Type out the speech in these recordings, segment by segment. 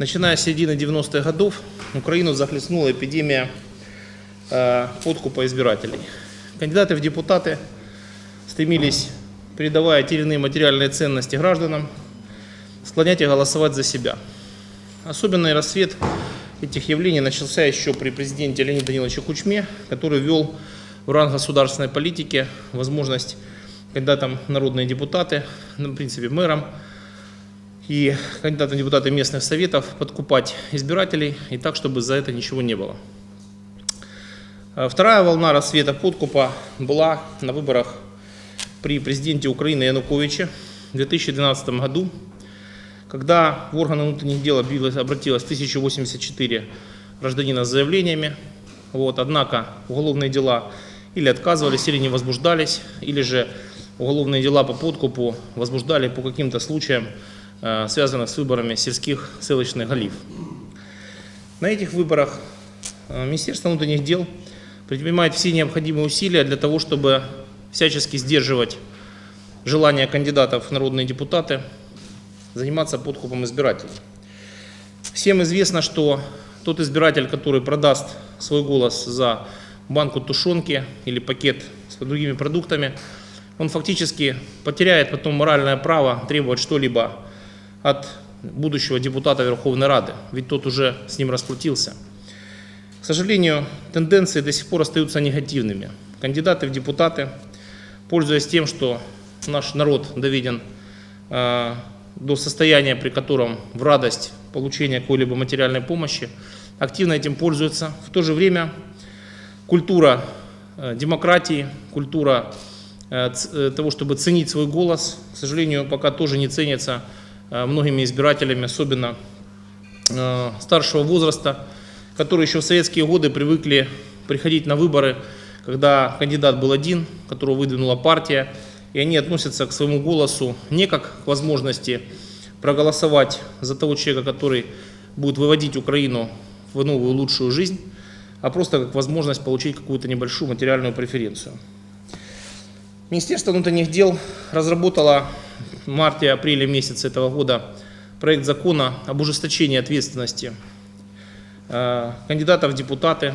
Начиная с середины 90-х годов Украину захлестнула эпидемия э, подкупа избирателей. Кандидаты в депутаты стремились, передавая те или иные материальные ценности гражданам, склонять их голосовать за себя. Особенный рассвет этих явлений начался еще при президенте Леониде Даниловиче Кучме, который ввел в ранг государственной политики возможность кандидатам народные депутаты, ну, в принципе мэрам и кандидатам в депутаты местных советов подкупать избирателей и так, чтобы за это ничего не было. А Вторая волна рассвета подкупа была на выборах при президенте Украины Януковиче в 2012 году, когда в органы внутренних дел обратилось 1084 гражданина с заявлениями. Вот, однако уголовные дела или отказывались, или не возбуждались, или же уголовные дела по подкупу возбуждали по каким-то случаям, связанных с выборами сельских селочных голів. На этих выборах э, Министерство внутренних дел предпринимает все необходимые усилия для того, чтобы всячески сдерживать желание кандидатов в народные депутаты заниматься подкупом избирателей. Всем известно, что тот избиратель, который продаст свой голос за банку тушенки или пакет с другими продуктами, он фактически потеряет потом моральное право требовать что-либо от будущего депутата Верховной Рады, ведь тот уже с ним расплатился. К сожалению, тенденции до сих пор остаются негативными. Кандидаты в депутаты, пользуясь тем, что наш народ доведен э, до состояния, при котором в радость получения какой-либо материальной помощи, активно этим пользуются. В то же время культура э, демократии, культура э, э, того, чтобы ценить свой голос, к сожалению, пока тоже не ценится многими избирателями, особенно э, старшего возраста, которые еще в советские годы привыкли приходить на выборы, когда кандидат был один, которого выдвинула партия, и они относятся к своему голосу не как к возможности проголосовать за того человека, который будет выводить Украину в новую лучшую жизнь, а просто как возможность получить какую-то небольшую материальную преференцию. Министерство внутренних дел разработало в марте-апреле месяце этого года проект закона об ужесточении ответственности э, кандидатов в депутаты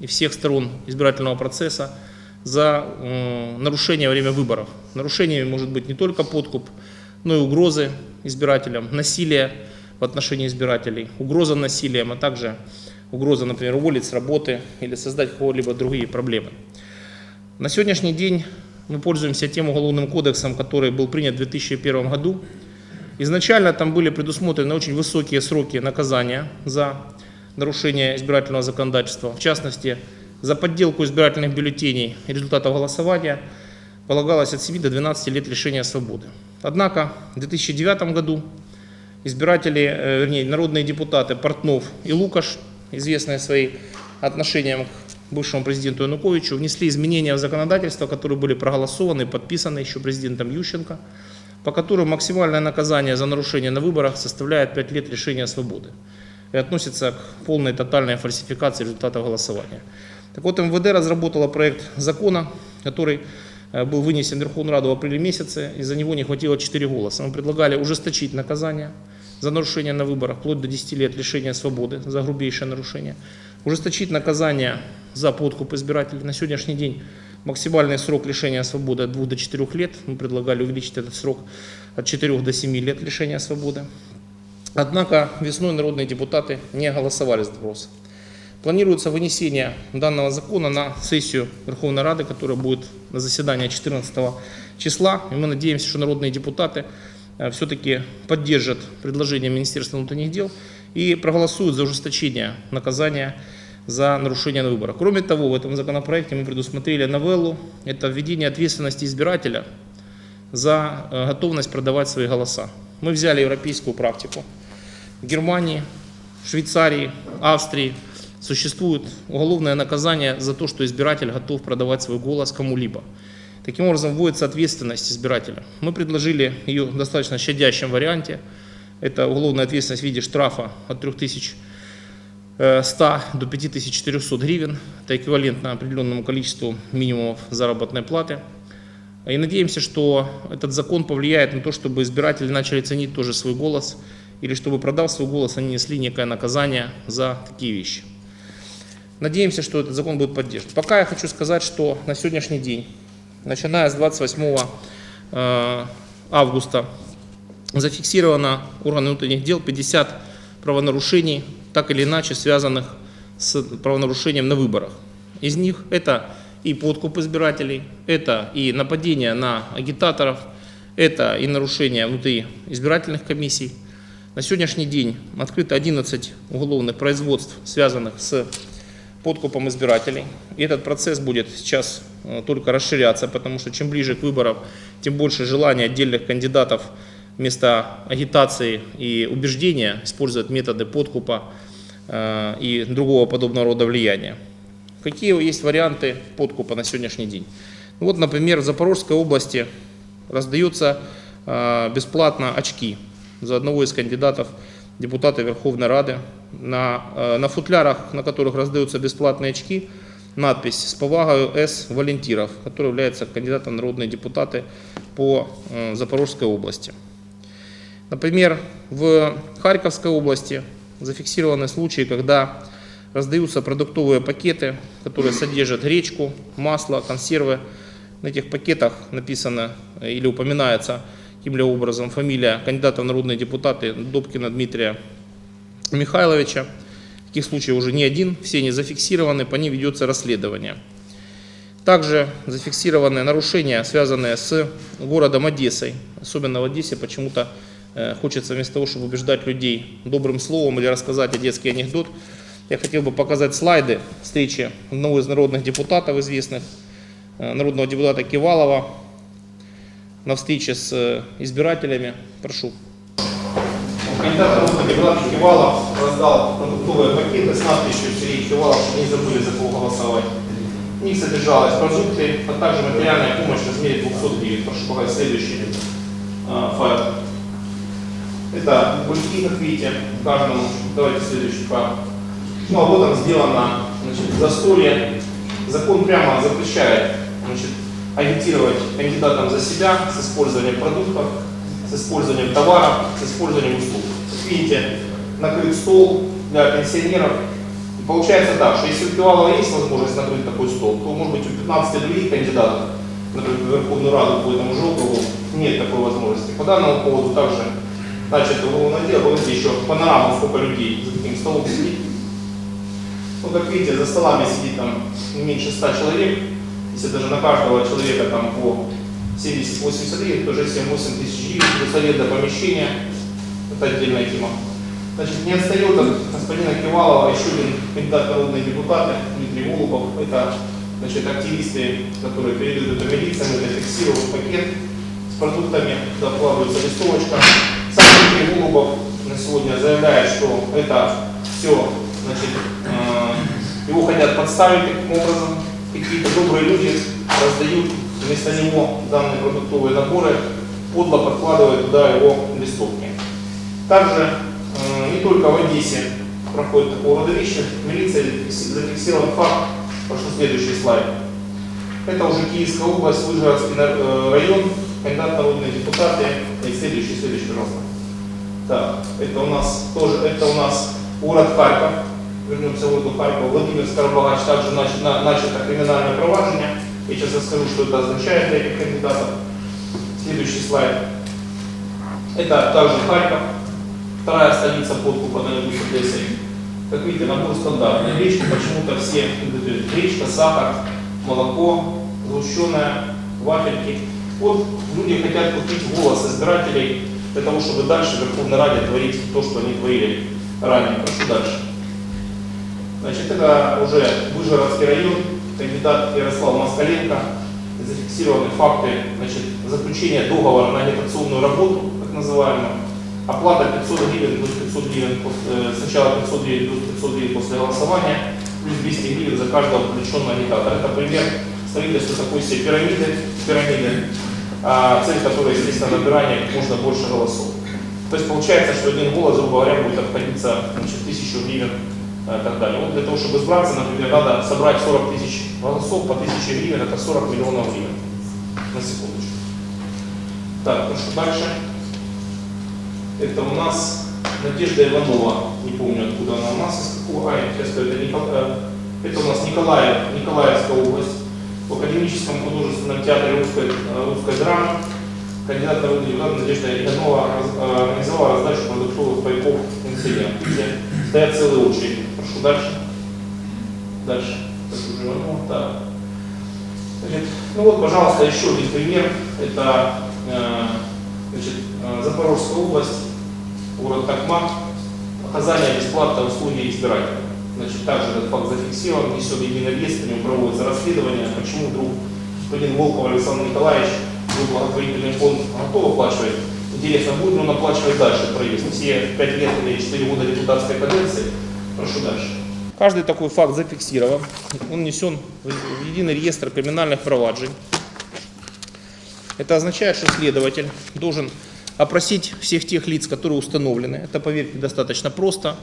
и всех сторон избирательного процесса за э, нарушение во время выборов. Нарушениями может быть не только подкуп, но и угрозы избирателям, насилие в отношении избирателей, угроза насилием, а также угроза, например, уволить с работы или создать какого-либо другие проблемы. На сегодняшний день мы пользуемся тем уголовным кодексом, который был принят в 2001 году. Изначально там были предусмотрены очень высокие сроки наказания за нарушение избирательного законодательства. В частности, за подделку избирательных бюллетеней и результатов голосования полагалось от 7 до 12 лет лишения свободы. Однако в 2009 году избиратели, э, вернее, народные депутаты Портнов и Лукаш, известные своим отношением бывшему президенту Януковичу, внесли изменения в законодательство, которые были проголосованы и подписаны еще президентом Ющенко, по которым максимальное наказание за нарушение на выборах составляет 5 лет лишения свободы и относится к полной тотальной фальсификации результатов голосования. Так вот, МВД разработала проект закона, который э, был вынесен в Верховную Раду в апреле месяце, и за него не хватило 4 голоса. Мы предлагали ужесточить наказание за нарушение на выборах, вплоть до 10 лет лишения свободы за грубейшее нарушение, ужесточить наказание за подкуп избирателей. На сегодняшний день максимальный срок лишения свободы от 2 до 4 лет. Мы предлагали увеличить этот срок от 4 до 7 лет лишения свободы. Однако весной народные депутаты не голосовали за вопрос. Планируется вынесение данного закона на сессию Верховной Рады, которая будет на заседании 14 числа. И мы надеемся, что народные депутаты все-таки поддержат предложение Министерства внутренних дел и проголосуют за ужесточение наказания за нарушение на выборах. Кроме того, в этом законопроекте мы предусмотрели новеллу. Это введение ответственности избирателя за э, готовность продавать свои голоса. Мы взяли европейскую практику. В Германии, Швейцарии, Австрии существует уголовное наказание за то, что избиратель готов продавать свой голос кому-либо. Таким образом, вводится ответственность избирателя. Мы предложили ее в достаточно щадящем варианте. Это уголовная ответственность в виде штрафа от 3100 до 5400 гривен. Это эквивалентно определенному количеству минимумов заработной платы. И надеемся, что этот закон повлияет на то, чтобы избиратели начали ценить тоже свой голос или чтобы продав свой голос, они несли некое наказание за такие вещи. Надеемся, что этот закон будет поддержан. Пока я хочу сказать, что на сегодняшний день, начиная с 28 э, августа, зафиксировано органами внутренних дел 50 правонарушений, так или иначе связанных с правонарушением на выборах. Из них это и подкуп избирателей, это и нападение на агитаторов, это и нарушение внутри избирательных комиссий. На сегодняшний день открыто 11 уголовных производств, связанных с подкупом избирателей. И этот процесс будет сейчас э, только расширяться, потому что чем ближе к выборам, тем больше желания отдельных кандидатов вместо агитации и убеждения использовать методы подкупа э, и другого подобного рода влияния. Какие есть варианты подкупа на сегодняшний день? Ну вот, например, в Запорожской области раздаются э, бесплатно очки за одного из кандидатов депутата Верховной Рады. На, э, на футлярах, на которых раздаются бесплатные очки, надпись «С повагою С. Валентиров», который является кандидатом народные депутаты по Запорожской области. Например, в Харьковской области зафиксированы случаи, когда раздаются продуктовые пакеты, которые содержат гречку, масло, консервы. На этих пакетах написано или упоминается каким-либо образом фамилия кандидата в народные депутаты Добкина Дмитрия Михайловича. Таких случаев уже не один, все они зафиксированы, по ним ведется расследование. Также зафиксированы нарушения, связанные с городом Одессой. Особенно в Одессе почему-то Э, хочется вместо того, чтобы убеждать людей добрым словом или рассказать о детский анекдот, я хотел бы показать слайды встречи одного из народных депутатов известных, э, народного депутата Кивалова на встрече с э, избирателями. Прошу. Кандидат депутата Кивалов раздал продуктовые пакеты с надписью Сергей Кивалов, не забыли за кого голосовать. В них содержалась продукты, а также материальная помощь в размере 200 гривен. Прошу показать следующий файл. Это бульки, как видите, каждому. Давайте следующий пар. Ну а вот там сделано значит, застолье. Закон прямо запрещает значит, агитировать кандидатам за себя с использованием продуктов, с использованием товаров, с использованием услуг. Как видите, накрыт стол для пенсионеров. И получается так, что если у Кивалова есть возможность накрыть такой стол, то может быть у 15 других кандидатов, например, в Верховную Раду по этому же округу, нет такой возможности. По данному поводу также Значит, уголовное дело, вот еще панораму, сколько людей за таким столом сидит. Ну, как видите, за столами сидит там меньше 100 человек. Если даже на каждого человека там по 70-80 гривен, то уже 7-8 тысяч гривен, плюс аренда помещения. Это отдельная тема. Значит, не отстает от господина Кивалова еще один кандидат народные депутаты Дмитрий Волубов. Это значит, активисты, которые передают это милициям, это фиксируют пакет с продуктами, туда вкладывается листовочка. Дмитрий Голубов на сегодня заявляет, что это все, значит, э, его хотят подставить таким образом. Какие-то добрые люди раздают вместо него данные продуктовые наборы, подло подкладывая туда его листовки. Также э, не только в Одессе проходит такого рода вещи. Милиция зафиксирован факт, прошу следующий слайд. Это уже Киевская область, Выжгородский э, район, кандидат народные депутаты. И следующий, следующий, пожалуйста. Так, это у нас тоже, это у нас город Харьков. Вернемся в городу Харьков. Владимир Скоробогач также начато, на, начато криминальное проваджение. Я сейчас расскажу, что это означает для этих кандидатов. Следующий слайд. Это также Харьков. Вторая столица подкупа на юге с Одессой. Как видите, набор стандартный. Гречка почему-то все гречка, сахар, молоко, сгущенное, вафельки. Вот люди хотят купить голос избирателей для того, чтобы дальше в Верховной Раде творить то, что они творили ранее. Прошу дальше. Значит, это уже Выжгородский район, кандидат Ярослав Москаленко, зафиксированы факты значит, заключения договора на агитационную работу, так называемую, оплата 500 гривен плюс 500 гривен, э, сначала 500 гривен плюс 500 гривен после голосования, плюс 200 гривен за каждого включенного агитатора. Это пример строительства такой себе пирамиды, пирамиды а цель которой, естественно, набирание как можно больше голосов. То есть получается, что один голос, грубо говоря, будет обходиться значит, тысячу гривен и так далее. Вот для того, чтобы избраться, например, надо собрать 40 тысяч голосов по тысяче гривен, это 40 миллионов гривен. На секундочку. Так, прошу дальше. Это у нас Надежда Иванова, не помню откуда она у нас, из какого, а, сейчас это, Никол- э, это у нас Николаев, Николаевская область. В Академическом художественном театре русской, э, русской драмы кандидат народный депутат Надежда раз- э, организовала раздачу продуктовых пайков инцидент, где стоят целые очереди. Прошу дальше. Дальше. Иванова, да. Значит, ну вот, пожалуйста, еще один пример. Это э, значит, Запорожская область, город Токмак, оказание бесплатной услуги избирателям. Значит, также этот факт зафиксирован, внесен единый реестр, в нем проводится расследование, почему вдруг господин Волков Александр Николаевич, его благотворительный фонд готов оплачивать. Интересно, будет ли он оплачивать дальше проезд? Все 5 лет или 4 года депутатской каденции? Прошу дальше. Каждый такой факт зафиксирован. Он внесен в единый реестр криминальных проваджений. Это означает, что следователь должен опросить всех тех лиц, которые установлены. Это, поверьте, достаточно просто,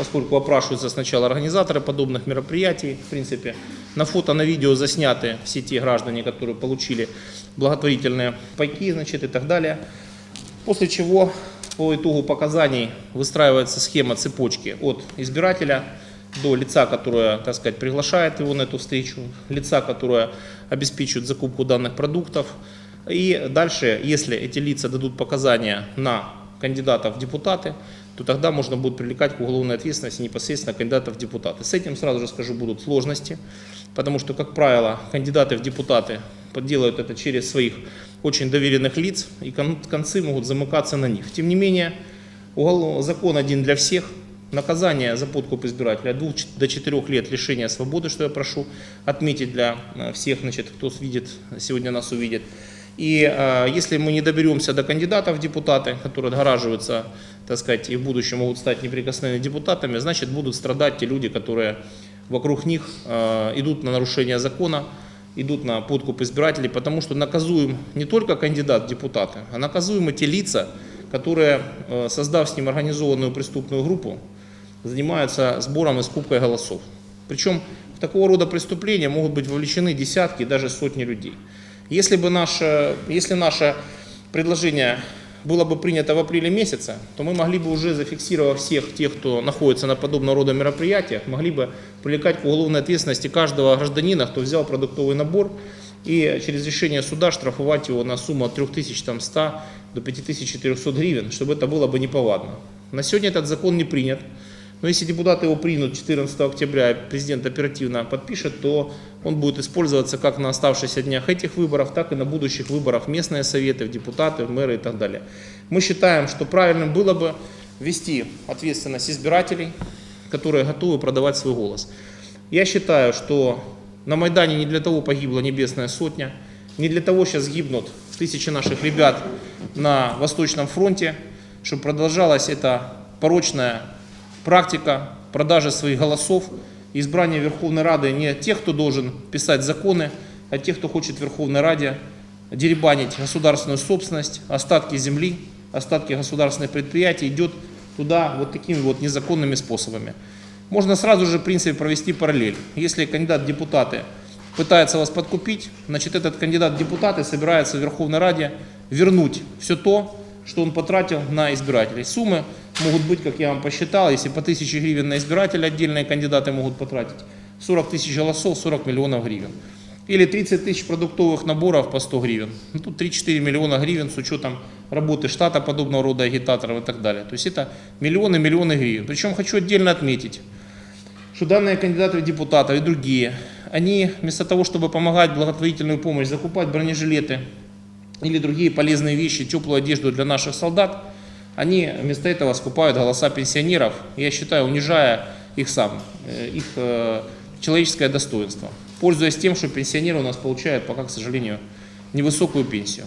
поскольку опрашиваются сначала организаторы подобных мероприятий. В принципе, на фото, на видео засняты все те граждане, которые получили благотворительные пайки значит, и так далее. После чего по итогу показаний выстраивается схема цепочки от избирателя до лица, которое, так сказать, приглашает его на эту встречу, лица, которое обеспечивает закупку данных продуктов. И дальше, если эти лица дадут показания на кандидатов в депутаты, то тогда можно будет привлекать к уголовной ответственности непосредственно кандидатов в депутаты. С этим, сразу же скажу, будут сложности, потому что, как правило, кандидаты в депутаты делают это через своих очень доверенных лиц, и кон- концы могут замыкаться на них. Тем не менее, угол- закон один для всех. Наказание за подкуп избирателя от 2 до 4 лет лишения свободы, что я прошу отметить для э, всех, значит, кто видит, сегодня нас увидит. И э, если мы не доберемся до кандидатов в депутаты, которые отгораживаются, так сказать, и в будущем могут стать неприкосновенными депутатами, значит будут страдать те люди, которые вокруг них э, идут на нарушение закона, идут на подкуп избирателей, потому что наказуем не только кандидат в депутаты, а наказуемы те лица, которые, э, создав с ним организованную преступную группу, занимаются сбором и скупкой голосов. Причем в такого рода преступления могут быть вовлечены десятки, даже сотни людей. Если бы наше, если наше предложение было бы принято в апреле месяце, то мы могли бы уже, зафиксировав всех тех, кто находится на подобного рода мероприятиях, могли бы привлекать к уголовной ответственности каждого гражданина, кто взял продуктовый набор, и через решение суда штрафовать его на сумму от 3100 до 5400 гривен, чтобы это было бы неповадно. На сегодня этот закон не принят. Но если депутаты его примут 14 октября, президент оперативно подпишет, то он будет использоваться как на оставшихся днях этих выборов, так и на будущих выборах местные советы, депутаты, мэры и так далее. Мы считаем, что правильным было бы ввести ответственность избирателей, которые готовы продавать свой голос. Я считаю, что на Майдане не для того погибла Небесная Сотня, не для того сейчас гибнут тысячи наших ребят на Восточном фронте, чтобы продолжалась эта порочная практика продажи своих голосов, и избрания Верховной Рады не тех, кто должен писать законы, а тех, кто хочет в Верховной Раде деребанить государственную собственность, остатки земли, остатки государственных предприятий, идет туда вот такими вот незаконными способами. Можно сразу же, в принципе, провести параллель. Если кандидат в депутаты пытается вас подкупить, значит, этот кандидат депутаты собирается в Верховной Раде вернуть все то, что он потратил на избирателей. Суммы могут быть, как я вам посчитал, если по 1000 гривен на избирателя отдельные кандидаты могут потратить, 40 тысяч голосов, 40 миллионов гривен. Или 30 тысяч продуктовых наборов по 100 гривен. Ну, тут 3-4 миллиона гривен с учетом работы штата подобного рода агитаторов и так далее. То есть это миллионы-миллионы гривен. Причем хочу отдельно отметить, что данные кандидаты в депутаты и другие, они вместо того, чтобы помогать благотворительную помощь, закупать бронежилеты или другие полезные вещи, теплую одежду для наших солдат, они вместо этого скупают голоса пенсионеров, я считаю, унижая их сам, э, их э, человеческое достоинство, пользуясь тем, что пенсионеры у нас получают пока, к сожалению, невысокую пенсию.